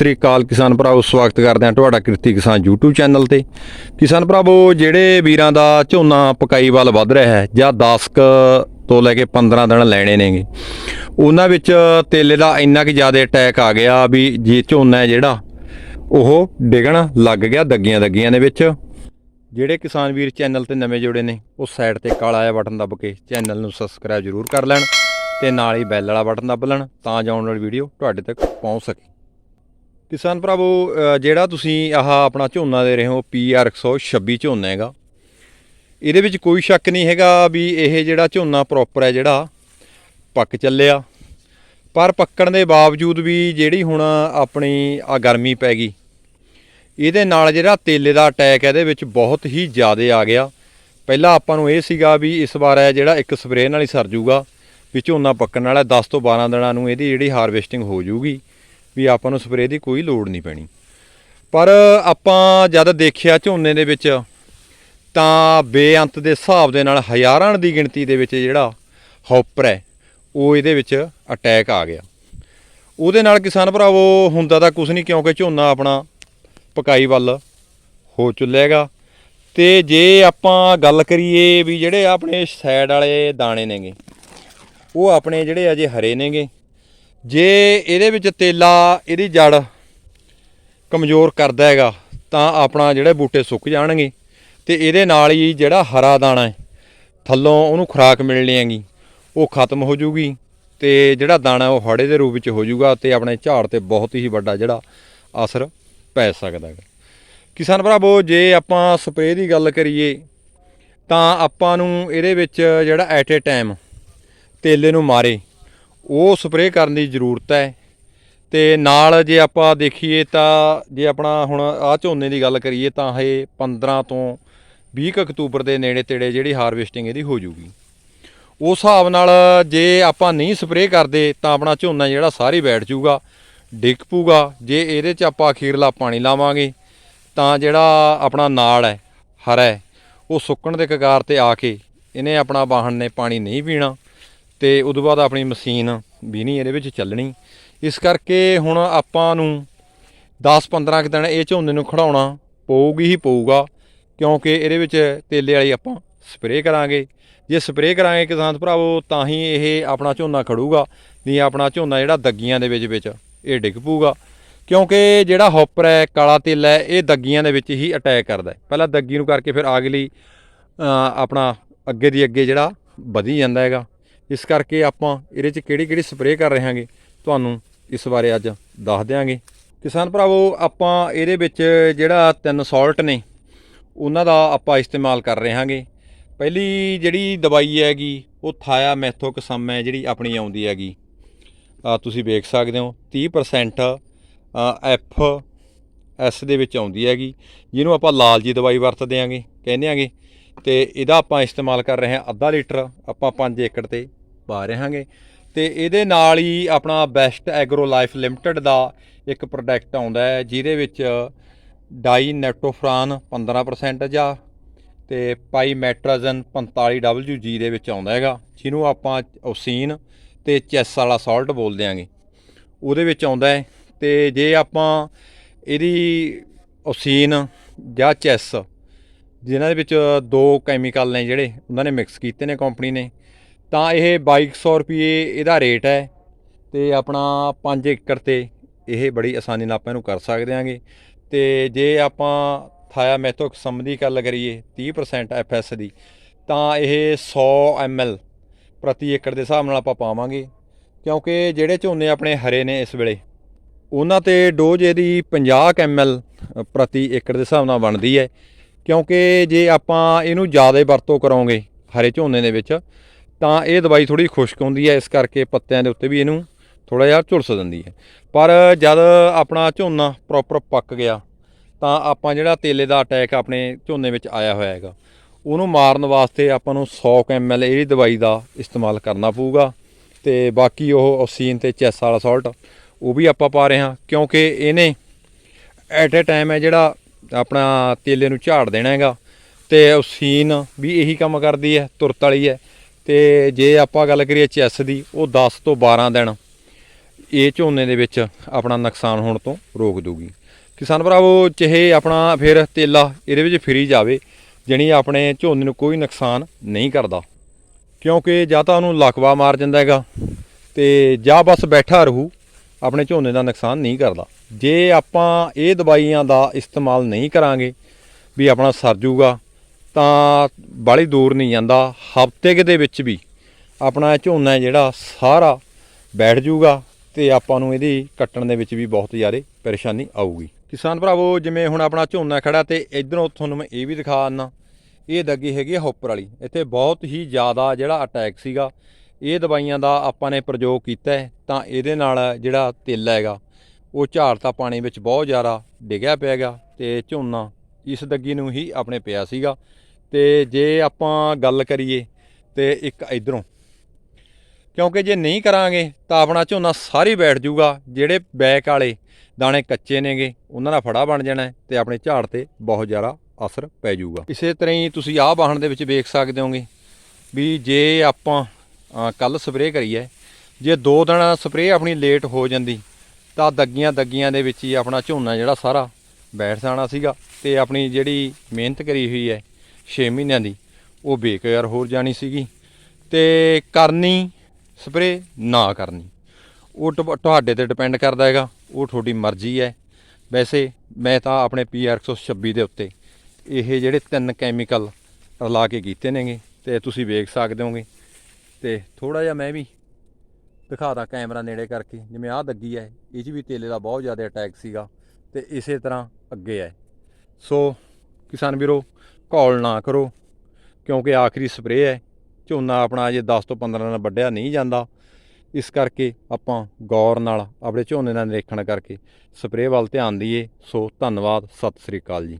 ਸ੍ਰੀ ਅਕਾਲ ਕਿਸਾਨ ਭਰਾਵੋ, ਸਵਾਗਤ ਕਰਦੇ ਹਾਂ ਤੁਹਾਡਾ ਕਿਰਤੀ ਕਿਸਾਨ YouTube ਚੈਨਲ ਤੇ। ਕਿਸਾਨ ਭਰਾਵੋ, ਜਿਹੜੇ ਵੀਰਾਂ ਦਾ ਝੋਨਾ ਪਕਾਈ ਵੱਲ ਵੱਧ ਰਿਹਾ ਹੈ ਜਾਂ 10 ਕੁ ਤੋਂ ਲੈ ਕੇ 15 ਦਿਨ ਲੈਣੇ ਨੇਗੇ, ਉਹਨਾਂ ਵਿੱਚ ਤੇਲੇ ਦਾ ਇੰਨਾ ਕਿ ਜ਼ਿਆਦਾ ਅਟੈਕ ਆ ਗਿਆ ਵੀ ਜੇ ਝੋਨਾ ਜਿਹੜਾ, ਉਹ ਡਿਗਣ ਲੱਗ ਗਿਆ ਦੱਗੀਆਂ ਦੱਗੀਆਂ ਦੇ ਵਿੱਚ। ਜਿਹੜੇ ਕਿਸਾਨ ਵੀਰ ਚੈਨਲ ਤੇ ਨਵੇਂ ਜੁੜੇ ਨੇ, ਉਹ ਸਾਈਡ ਤੇ ਕਾਲਾ ਆਇਆ ਬਟਨ ਦੱਬ ਕੇ ਚੈਨਲ ਨੂੰ ਸਬਸਕ੍ਰਾਈਬ ਜ਼ਰੂਰ ਕਰ ਲੈਣ ਤੇ ਨਾਲ ਹੀ ਬੈਲ ਵਾਲਾ ਬਟਨ ਦੱਬ ਲੈਣ ਤਾਂ ਜੋ ਆਉਣ ਵਾਲੀ ਵੀਡੀਓ ਤੁਹਾਡੇ ਤੱਕ ਪਹੁੰਚ ਸਕੇ। ਕਿਸਾਨ ਭਰਾਵੋ ਜਿਹੜਾ ਤੁਸੀਂ ਆਹ ਆਪਣਾ ਝੋਨਾ ਦੇ ਰਹੇ ਹੋ PR 126 ਝੋਨਾ ਹੈਗਾ। ਇਹਦੇ ਵਿੱਚ ਕੋਈ ਸ਼ੱਕ ਨਹੀਂ ਹੈਗਾ ਵੀ ਇਹ ਜਿਹੜਾ ਝੋਨਾ ਪ੍ਰੋਪਰ ਹੈ ਜਿਹੜਾ, ਪੱਕ ਚੱਲਿਆ। ਪਰ ਪੱਕਣ ਦੇ ਬਾਵਜੂਦ ਵੀ ਜਿਹੜੀ ਹੁਣ ਆਪਣੀ ਆ ਗਰਮੀ ਪੈ ਗਈ, ਇਹਦੇ ਨਾਲ ਜਿਹੜਾ ਤੇਲੇ ਦਾ ਅਟੈਕ ਇਹਦੇ ਵਿੱਚ ਬਹੁਤ ਹੀ ਜ਼ਿਆਦਾ ਆ ਗਿਆ। ਪਹਿਲਾਂ ਆਪਾਂ ਨੂੰ ਇਹ ਸੀਗਾ ਵੀ ਇਸ ਵਾਰ ਹੈ ਜਿਹੜਾ ਇੱਕ ਸਪਰੇਅ ਨਾਲ ਹੀ ਸਰ ਜੂਗਾ, ਵੀ ਝੋਨਾ ਪੱਕਣ ਵਾਲਾ 10 ਤੋਂ 12 ਦਿਨਾਂ ਨੂੰ ਇਹਦੀ ਜਿਹੜੀ ਹਾਰਵੈਸਟਿੰਗ ਹੋ ਜੂਗੀ। ਵੀ ਆਪਾਂ ਨੂੰ ਸਪਰੇਅ ਦੀ ਕੋਈ ਲੋੜ ਨਹੀਂ ਪੈਣੀ। ਪਰ ਆਪਾਂ ਜਦ ਦੇਖਿਆ ਝੋਨੇ ਦੇ ਵਿੱਚ, ਤਾਂ ਬੇਅੰਤ ਦੇ ਹਿਸਾਬ ਦੇ ਨਾਲ ਹਜ਼ਾਰਾਂ ਦੀ ਗਿਣਤੀ ਦੇ ਵਿੱਚ ਜਿਹੜਾ ਹੌਪਰ ਹੈ, ਉਹ ਇਹਦੇ ਵਿੱਚ ਅਟੈਕ ਆ ਗਿਆ। ਉਹਦੇ ਨਾਲ ਕਿਸਾਨ ਭਰਾਵੋ, ਹੁੰਦਾ ਤਾਂ ਕੁਝ ਨਹੀਂ ਕਿਉਂਕਿ ਝੋਨਾ ਆਪਣਾ ਪਕਾਈ ਵੱਲ ਹੋ ਚੱਲੇਗਾ ਤੇ ਜੇ ਆਪਾਂ ਗੱਲ ਕਰੀਏ ਵੀ ਜਿਹੜੇ ਆਪਣੇ ਸਾਈਡ ਵਾਲੇ ਦਾਣੇ ਨੇਗੇ, ਉਹ ਆਪਣੇ ਜਿਹੜੇ ਅਜੇ ਹਰੇ ਨੇਗੇ ਜੇ ਇਹਦੇ ਵਿੱਚ ਤੇਲਾ, ਇਹਦੀ ਜੜ ਕਮਜ਼ੋਰ ਕਰਦਾ ਹੈਗਾ, ਤਾਂ ਆਪਣਾ ਜਿਹੜੇ ਬੂਟੇ ਸੁੱਕ ਜਾਣਗੇ ਤੇ ਇਹਦੇ ਨਾਲ ਹੀ ਜਿਹੜਾ ਹਰਾ ਦਾਣਾ ਹੈ, ਥੱਲੋਂ ਉਹਨੂੰ ਖੁਰਾਕ ਮਿਲਣੀ ਹੈਗੀ, ਉਹ ਖਤਮ ਹੋ ਜੂਗੀ ਤੇ ਜਿਹੜਾ ਦਾਣਾ ਉਹ ਹੜੇ ਦੇ ਰੂਪ ਵਿੱਚ ਹੋ ਜੂਗਾ ਤੇ ਆਪਣੇ ਝਾੜ ਤੇ ਬਹੁਤ ਹੀ ਵੱਡਾ ਜਿਹੜਾ ਅਸਰ ਪੈ ਸਕਦਾ ਹੈ ਕਿਸਾਨ ਭਰਾਵੋ, ਜੇ ਆਪਾਂ ਸਪਰੇਅ ਦੀ ਗੱਲ ਕਰੀਏ, ਤਾਂ ਆਪਾਂ ਨੂੰ ਇਹਦੇ ਵਿੱਚ ਜਿਹੜਾ ਐਟ ਏ ਟਾਈਮ ਤੇਲੇ ਨੂੰ ਮਾਰੇ ਉਹ ਸਪਰੇਅ ਕਰਨ ਦੀ ਜ਼ਰੂਰਤ ਹੈ। ਤੇ ਨਾਲ ਜੇ ਆਪਾਂ ਦੇਖੀਏ ਤਾਂ ਜੇ ਆਪਣਾ ਹੁਣ ਆ ਝੋਨੇ ਦੀ ਗੱਲ ਕਰੀਏ ਤਾਂ ਇਹ 15 ਤੋਂ 20 ਕੁ ਅਕਤੂਬਰ ਦੇ ਨੇੜੇ ਤੇੜੇ ਜਿਹੜੀ ਹਾਰਵੈਸਟਿੰਗ ਇਹਦੀ ਹੋ ਜੂਗੀ। ਉਸ ਹਿਸਾਬ ਨਾਲ ਜੇ ਆਪਾਂ ਨਹੀਂ ਸਪਰੇਅ ਕਰਦੇ ਤਾਂ ਆਪਣਾ ਝੋਨਾ ਜਿਹੜਾ ਸਾਰੀ ਬੈਠ ਜੂਗਾ, ਡਿੱਗ ਪੂਗਾ ਜੇ ਇਹਦੇ 'ਚ ਆਪਾਂ ਅਖੀਰਲਾ ਪਾਣੀ ਲਾਵਾਂਗੇ ਤਾਂ ਜਿਹੜਾ ਆਪਣਾ ਨਾਲ ਹੈ, ਹਰਾ ਹੈ, ਉਹ ਸੁੱਕਣ ਦੇ ਕਗਾਰ ਤੇ ਆ ਕੇ ਇਹਨੇ ਆਪਣਾ ਵਾਹਣ ਨੇ ਪਾਣੀ ਨਹੀਂ ਪੀਣਾ। ਤੇ ਉਦੋਂ ਬਾਅਦ ਆਪਣੀ ਮਸ਼ੀਨ ਵੀ ਨਹੀਂ ਇਹਦੇ ਵਿੱਚ ਚੱਲਣੀ। ਇਸ ਕਰਕੇ ਹੁਣ ਆਪਾਂ ਨੂੰ 10-15 ਦਿਨ ਇਹ ਝੋਨੇ ਨੂੰ ਖੜਾਉਣਾ ਪਊਗੀ ਹੀ ਪਊਗਾ ਕਿਉਂਕਿ ਇਹਦੇ ਵਿੱਚ ਤੇਲੇ ਵਾਲੀ ਆਪਾਂ ਸਪਰੇਅ ਕਰਾਂਗੇ। ਜੇ ਸਪਰੇਅ ਕਰਾਂਗੇ ਕਿਸਾਨ ਭਰਾਵੋ ਤਾਂ ਹੀ ਇਹ ਆਪਣਾ ਝੋਨਾ ਖੜੂਗਾ ਨਹੀਂ ਆਪਣਾ ਝੋਨਾ ਜਿਹੜਾ ਦੱਗੀਆਂ ਦੇ ਵਿੱਚ ਵਿੱਚ ਇਹ ਡਿੱਗ ਪਊਗਾ। ਕਿਉਂਕਿ ਜਿਹੜਾ ਹੌਪਰ ਹੈ ਕਾਲਾ ਤੇਲ ਹੈ ਇਹ ਦੱਗੀਆਂ ਦੇ ਵਿੱਚ ਹੀ ਅਟੈਕ ਕਰਦਾ ਹੈ। ਪਹਿਲਾਂ ਦੱਗੀ ਨੂੰ ਕਰਕੇ ਫਿਰ ਅਗਲੀ ਅ, ਆਪਣਾ ਅੱਗੇ ਦੀ ਅੱਗੇ ਜਿਹੜਾ ਵਧੀ ਜਾਂਦਾ ਹੈਗਾ। ਇਸ ਕਰਕੇ ਆਪਾਂ ਇਹਦੇ 'ਚ ਕਿਹੜੀ ਕਿਹੜੀ ਸਪਰੇਅ ਕਰ ਰਹੇ ਹਾਂਗੇ ਤੁਹਾਨੂੰ ਇਸ ਬਾਰੇ ਅੱਜ ਦੱਸ ਦਿਆਂਗੇ। ਕਿਸਾਨ ਭਰਾਵੋ, ਆਪਾਂ ਇਹਦੇ ਵਿੱਚ ਜਿਹੜਾ ਤਿੰਨ ਸਾਲਟ ਨੇ, ਉਹਨਾਂ ਦਾ ਆਪਾਂ ਇਸਤੇਮਾਲ ਕਰ ਰਹੇ ਹਾਂਗੇ ਪਹਿਲੀ ਜਿਹੜੀ ਦਵਾਈ ਹੈਗੀ, ਉਹ ਥਾਇਆ ਮੈਥੋਕਸਮ ਹੈ, ਜਿਹੜੀ ਆਪਣੀ ਆਉਂਦੀ ਹੈਗੀ। ਆ ਤੁਸੀਂ ਵੇਖ ਸਕਦੇ ਹੋ 30% ਐਫ ਐਸ ਦੇ ਵਿੱਚ ਆਉਂਦੀ ਹੈਗੀ, ਜਿਹਨੂੰ ਆਪਾਂ ਲਾਲ ਜੀ ਦਵਾਈ ਵਰਤਦੇ ਆਂਗੇ ਕਹਿੰਦੇ ਆਂਗੇ ਤੇ ਇਹਦਾ ਆਪਾਂ ਇਸਤੇਮਾਲ ਕਰ ਰਹੇ ਹਾਂ ਅੱਧਾ ਲੀਟਰ, ਆਪਾਂ 5 ਏਕੜ ਤੇ। ਪਾ ਰਹੇ ਹਾਂਗੇ ਤੇ ਇਹਦੇ ਨਾਲ ਹੀ ਆਪਣਾ ਬੈਸਟ ਐਗਰੋ ਲਾਈਫ ਲਿਮਟਿਡ ਦਾ ਇੱਕ ਪ੍ਰੋਡਕਟ ਆਉਂਦਾ ਹੈ, ਜਿਹਦੇ ਵਿੱਚ ਡਾਈ ਨੈਟੋਫਰਾਨ 15% ਜਾਂ ਤੇ ਪਾਈਮੈਟਰਾਜ਼ਨ 45WG ਦੇ ਵਿੱਚ ਆਉਂਦਾ ਹੈਗਾ, ਜਿਹਨੂੰ ਆਪਾਂ ਓਸੀਨ ਤੇ ਚੈਸ ਵਾਲਾ ਸਾਲਟ ਬੋਲਦੇ ਆਂਗੇ ਉਹਦੇ ਵਿੱਚ ਆਉਂਦਾ ਹੈ ਤੇ ਜੇ ਆਪਾਂ ਇਹਦੀ ਓਸੀਨ ਜਾਂ ਚੈਸ ਜਿਨ੍ਹਾਂ ਦੇ ਵਿੱਚ ਦੋ ਕੈਮੀਕਲ ਨੇ ਜਿਹੜੇ, ਉਹਨਾਂ ਨੇ ਮਿਕਸ ਕੀਤੇ ਨੇ ਕੰਪਨੀ ਨੇ ਤਾਂ ਇਹ 2200 ਰੁਪਏ ਇਹਦਾ ਰੇਟ ਹੈ ਤੇ ਆਪਣਾ 5 ਏਕੜ ਤੇ ਇਹ ਬੜੀ ਆਸਾਨੀ ਨਾਲ ਆਪਾਂ ਇਹਨੂੰ ਕਰ ਸਕਦੇ ਆਂਗੇ। ਤੇ ਜੇ ਆਪਾਂ ਥਾਇਆ ਮੈਥੋਕ ਦੀ ਗੱਲ ਕਰੀਏ 30% ਐਫਐਸ ਦੀ, ਤਾਂ ਇਹ 100 ml ਪ੍ਰਤੀ ਏਕੜ ਦੇ ਹਿਸਾਬ ਨਾਲ ਆਪਾਂ ਪਾਵਾਂਗੇ। ਕਿਉਂਕਿ ਜਿਹੜੇ ਝੋਨੇ ਆਪਣੇ ਹਰੇ ਨੇ ਇਸ ਵੇਲੇ, ਉਹਨਾਂ ਤੇ ਡੋਜ਼ ਇਹਦੀ 50 ml ਪ੍ਰਤੀ ਏਕੜ ਦੇ ਹਿਸਾਬ ਨਾਲ ਬਣਦੀ ਹੈ। ਕਿਉਂਕਿ ਜੇ ਆਪਾਂ ਇਹਨੂੰ ਜ਼ਿਆਦਾ ਵਰਤੋਂ ਕਰਾਂਗੇ ਹਰੇ ਝੋਨੇ ਦੇ ਵਿੱਚ ਤਾਂ ਇਹ ਦਵਾਈ ਥੋੜੀ ਖੁਸ਼ਕ ਹੁੰਦੀ ਹੈ, ਇਸ ਕਰਕੇ ਪੱਤਿਆਂ ਦੇ ਉੱਤੇ ਵੀ ਇਹਨੂੰ ਥੋੜਾ ਜਿਹਾ ਝੁਲਸ ਦਿੰਦੀ ਹੈ। ਪਰ ਜਦ ਆਪਣਾ ਝੋਨਾ ਪ੍ਰੋਪਰ ਪੱਕ ਗਿਆ, ਤਾਂ ਆਪਾਂ ਜਿਹੜਾ ਤੇਲੇ ਦਾ ਅਟੈਕ ਆਪਣੇ ਝੋਨੇ ਵਿੱਚ ਆਇਆ ਹੋਇਆ ਹੈਗਾ, ਉਹਨੂੰ ਮਾਰਨ ਵਾਸਤੇ ਆਪਾਂ ਨੂੰ 100 ml ਇਹ ਦਵਾਈ ਦਾ ਇਸਤੇਮਾਲ ਕਰਨਾ ਪਊਗਾ ਤੇ ਬਾਕੀ ਉਹ ਔਕਸੀਨ ਤੇ ਚੈਸ ਵਾਲਾ ਸਾਲਟ ਉਹ ਵੀ ਆਪਾਂ ਪਾ ਰਹੇ ਹਾਂ, ਕਿਉਂਕਿ ਇਹਨੇ ਐਟ ਏ ਟਾਈਮ ਹੈ ਜਿਹੜਾ ਆਪਣਾ ਤੇਲੇ ਨੂੰ ਝਾੜ ਦੇਣਾ ਹੈਗਾ ਤੇ ਔਕਸੀਨ ਵੀ ਇਹੀ ਕੰਮ ਕਰਦੀ ਹੈ, ਤੁਰਤ ਵਾਲੀ ਹੈ। ਤੇ ਜੇ ਆਪਾਂ ਗੱਲ ਕਰੀਏ ਚੈਸ ਦੀ, ਉਹ 10 ਤੋਂ 12 ਦਿਨ ਇਹ ਝੋਨੇ ਦੇ ਵਿੱਚ ਆਪਣਾ ਨੁਕਸਾਨ ਹੋਣ ਤੋਂ ਰੋਕ ਦੂਗੀ ਕਿਸਾਨ ਭਰਾਵੋ, ਚਾਹੇ ਆਪਣਾ ਫਿਰ ਤੇਲਾ ਇਹਦੇ ਵਿੱਚ ਫਿਰੀ ਜਾਵੇ, ਜਣੀ ਆਪਣੇ ਝੋਨੇ ਨੂੰ ਕੋਈ ਨੁਕਸਾਨ ਨਹੀਂ ਕਰਦਾ। ਕਿਉਂਕਿ ਜਾਂ ਤਾਂ ਉਹਨੂੰ ਲਕਵਾ ਮਾਰ ਜਾਂਦਾ ਹੈਗਾ ਤੇ ਜਾਂ ਬਸ ਬੈਠਾ ਰਹੂ, ਆਪਣੇ ਝੋਨੇ ਦਾ ਨੁਕਸਾਨ ਨਹੀਂ ਕਰਦਾ। ਜੇ ਆਪਾਂ ਇਹ ਦਵਾਈਆਂ ਦਾ ਇਸਤੇਮਾਲ ਨਹੀਂ ਕਰਾਂਗੇ, ਵੀ ਆਪਣਾ ਸਰ ਜੂਗਾ ਤਾਂ ਬਾਲੀ ਦੂਰ ਨਹੀਂ ਜਾਂਦਾ, ਹਫ਼ਤੇ ਕੁ ਦੇ ਵਿੱਚ ਵੀ ਆਪਣਾ ਝੋਨਾ ਜਿਹੜਾ ਸਾਰਾ ਬੈਠ ਜੂਗਾ ਤੇ ਆਪਾਂ ਨੂੰ ਇਹਦੀ ਕੱਟਣ ਦੇ ਵਿੱਚ ਵੀ ਬਹੁਤ ਜ਼ਿਆਦਾ ਪਰੇਸ਼ਾਨੀ ਆਊਗੀ। ਕਿਸਾਨ ਭਰਾਵੋ, ਜਿਵੇਂ ਹੁਣ ਆਪਣਾ ਝੋਨਾ ਖੜਾ ਤੇ ਇਧਰੋਂ ਤੁਹਾਨੂੰ ਮੈਂ ਇਹ ਵੀ ਦਿਖਾ ਦਿੰਦਾ ਇਹ ਦੱਗੀ ਹੈਗੀ ਆ ਹੌਪਰ ਵਾਲੀ। ਇੱਥੇ ਬਹੁਤ ਹੀ ਜ਼ਿਆਦਾ ਜਿਹੜਾ ਅਟੈਕ ਸੀਗਾ, ਇਹ ਦਵਾਈਆਂ ਦਾ ਆਪਾਂ ਨੇ ਪ੍ਰਯੋਗ ਕੀਤਾ ਹੈ, ਤਾਂ ਇਹਦੇ ਨਾਲ ਜਿਹੜਾ ਤਿੱਲ ਹੈਗਾ, ਉਹ ਝਾੜ ਤਾਂ ਪਾਣੀ ਵਿੱਚ ਬਹੁਤ ਜ਼ਿਆਦਾ ਡਿੱਗਿਆ ਪਿਆ ਹੈਗਾ ਤੇ ਝੋਨਾ ਇਸ ਦੱਗੀ ਨੂੰ ਹੀ ਆਪਣੇ ਪਿਆ ਸੀਗਾ। ਤੇ ਜੇ ਆਪਾਂ ਗੱਲ ਕਰੀਏ ਤੇ ਇੱਕ ਇਧਰੋਂ, ਕਿਉਂਕਿ ਜੇ ਨਹੀਂ ਕਰਾਂਗੇ ਤਾਂ ਆਪਣਾ ਝੋਨਾ ਸਾਰੀ ਬੈਠ ਜਾਊਗਾ, ਜਿਹੜੇ ਬੈਕ ਵਾਲੇ ਦਾਣੇ ਕੱਚੇ ਨੇਗੇ, ਉਹਨਾਂ ਦਾ ਫੜਾ ਬਣ ਜਾਣਾ ਹੈ ਤੇ ਆਪਣੇ ਝਾੜ ਤੇ ਬਹੁਤ ਜ਼ਿਆਦਾ ਅਸਰ ਪੈ ਜਾਊਗਾ। ਇਸੇ ਤਰ੍ਹਾਂ ਹੀ ਤੁਸੀਂ ਆਹ ਵਾਹਣ ਦੇ ਵਿੱਚ ਵੇਖ ਸਕਦੇ ਹੋਗੇ ਵੀ ਜੇ ਆਪਾਂ ਕੱਲ ਸਪਰੇਅ ਕਰੀਏ, ਜੇ ਦੋ ਦਿਨ ਸਪਰੇਅ ਆਪਣੀ ਲੇਟ ਹੋ ਜਾਂਦੀ, ਤਾਂ ਦੱਗੀਆਂ ਦੱਗੀਆਂ ਦੇ ਵਿੱਚ ਹੀ ਆਪਣਾ ਝੋਨਾ ਜਿਹੜਾ ਸਾਰਾ ਬੈਠ ਜਾਣਾ ਸੀਗਾ ਤੇ ਆਪਣੀ ਜਿਹੜੀ ਮਿਹਨਤ ਕਰੀ ਹੋਈ ਹੈ 6 ਮਹੀਨਿਆਂ ਦੀ, ਉਹ ਬੇਕਾਰ ਹੋਰ ਜਾਣੀ ਸੀਗੀ ਤੇ ਕਰਨੀ ਸਪਰੇਅ ਨਾ ਕਰਨੀ। ਉਹ ਤੁਹਾ- ਤੁਹਾਡੇ ਤੇ ਡਿਪੈਂਡ ਕਰਦਾ ਹੈਗਾ, ਉਹ ਤੁਹਾਡੀ ਮਰਜ਼ੀ ਹੈ। ਵੈਸੇ ਮੈਂ ਤਾਂ ਆਪਣੇ PR 126 ਦੇ ਉੱਤੇ ਇਹ ਜਿਹੜੇ ਤਿੰਨ ਕੈਮੀਕਲ ਰਲਾ ਕੇ ਕੀਤੇ ਨੇਗੇ ਤੇ ਤੁਸੀਂ ਵੇਖ ਸਕਦੇ ਹੋਗੇ। ਤੇ ਥੋੜਾ ਜਿਹਾ ਮੈਂ ਵੀ ਦਿਖਾਦਾ ਕੈਮਰਾ ਨੇੜੇ ਕਰਕੇ, ਜਿਵੇਂ ਆਹ ਦੱਗੀ ਹੈ, ਇਹ 'ਚ ਵੀ ਤੇਲੇ ਦਾ ਬਹੁਤ ਜ਼ਿਆਦਾ ਅਟੈਕ ਸੀਗਾ। ਤੇ ਇਸੇ ਤਰ੍ਹਾਂ ਅੱਗੇ ਹੈ ਸੋ ਕਿਸਾਨ ਵੀਰੋ ਘੋਲ ਨਾ ਕਰੋ, ਕਿਉਂਕਿ ਆਖਰੀ ਸਪਰੇਅ ਹੈ। ਝੋਨਾ ਆਪਣਾ ਅਜੇ 10 ਤੋਂ 15 ਦਿਨ ਵੱਢਿਆ ਨਹੀਂ ਜਾਂਦਾ। ਇਸ ਕਰਕੇ ਆਪਾਂ ਗੌਰ ਨਾਲ ਆਪਣੇ ਝੋਨੇ ਦਾ ਨਿਰੀਖਣ ਕਰਕੇ ਸਪਰੇਅ ਵੱਲ ਧਿਆਨ ਦਈਏ। ਸੋ ਧੰਨਵਾਦ, ਸਤਿ ਸ੍ਰੀ ਅਕਾਲ ਜੀ।